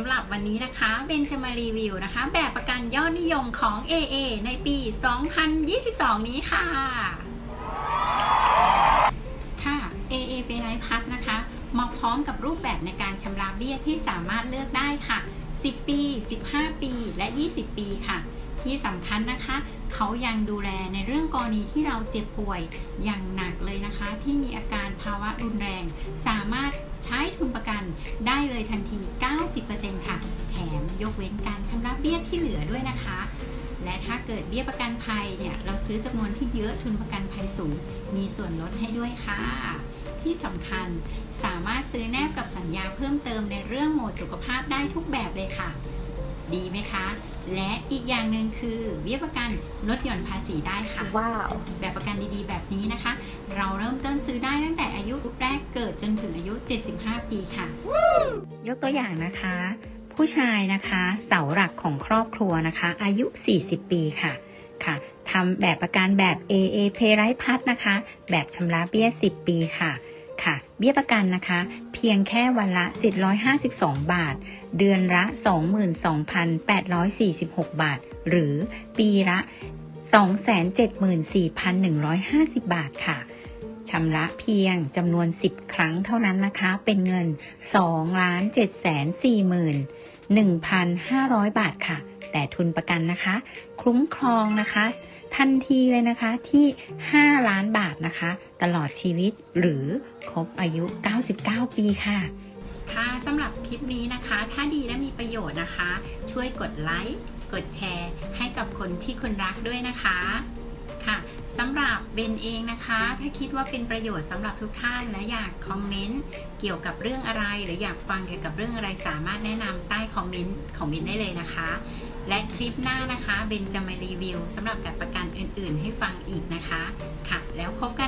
ำหรับวันนี้นะคะเบนจะมารีวิวนะคะ แบบประกันยอดนิยมของ AA ในปี 2022 นี้ค่ะ ค่ะ AA เป็นไรพัดนะคะ มาพร้อมกับรูปแบบในการชำระเบี้ยที่สามารถเลือกได้ค่ะ 10 ปี 15 ปี และ 20 ปีค่ะ ที่สำคัญนะคะ เขายังดูแลในเรื่องกรณีที่เราเจ็บป่วยอย่างหนักเลยนะคะ ที่มีอาการภาวะรุนแรง สามารถใช้ทุนประกันได้เลยทันที 90%ค่ะ แถมยกเว้นการชำระเบี้ยที่เหลือด้วยนะคะ และถ้าเกิดเบี้ยประกันภัยเนี่ย เราซื้อจำนวนที่เยอะทุนประกันภัยสูง มีส่วนลดให้ด้วยค่ะที่สำคัญสามารถซื้อแนบกับสัญญาเพิ่มเติมในเรื่องโหมดสุขภาพได้ทุกแบบเลยค่ะ ดีไหมคะ และอีกอย่างหนึ่งคือเบี้ยประกันลดหย่อนภาษีได้ค่ะ ว้าว แบบประกันดีๆ แบบนี้นะคะ เราเริ่มต้นซื้อได้ตั้งแต่อายุแรกเกิดจนถึงอายุ 75 ปีค่ะ ยกตัวอย่างนะคะ ผู้ชายนะคะเสาหลักของครอบครัวนะคะ อายุ 40 ปีค่ะค่ะทำแบบประกันแบบ AA Pay ไร้พัดนะคะ แบบชำระเบี้ย 10 ปีค่ะ ค่ะ เบี้ยประกันนะคะ เพียงแค่วันละ 752 บาท เดือนละ 22,846 บาท หรือปีละ 274,150 บาทค่ะชำระเพียงจำนวน 10 ครั้งเท่านั้นนะคะ เป็นเงิน 2 ล้าน7 4 0 0 0 1,500 บาทค่ะ แต่ทุนประกันนะคะ คุ้มครองนะคะ ทันทีเลยนะคะที่ 5 นะคะ ตลอดชีวิตหรือครบอายุ 99 ปีค่ะค่ะสำหรับคลิปนี้นะคะ ถ้าดีและมีประโยชน์นะคะ ช่วยกดไลค์กดแชร์ ให้กับคนที่คุณรักด้วยนะคะค่ะสำหรับเบนเองนะคะ ถ้าคิดว่าเป็นประโยชน์สำหรับทุกท่านและอยากคอมเมนต์เกี่ยวกับเรื่องอะไร หรืออยากฟังเกี่ยวกับเรื่องอะไรสามารถแนะนำใต้คอมเมนต์ของเบนได้เลยนะคะ และคลิปหน้านะคะเบนจะมารีวิวสำหรับแบบประกันอื่น ๆ ให้ฟังอีกนะคะ แล้วพบกันค่ะ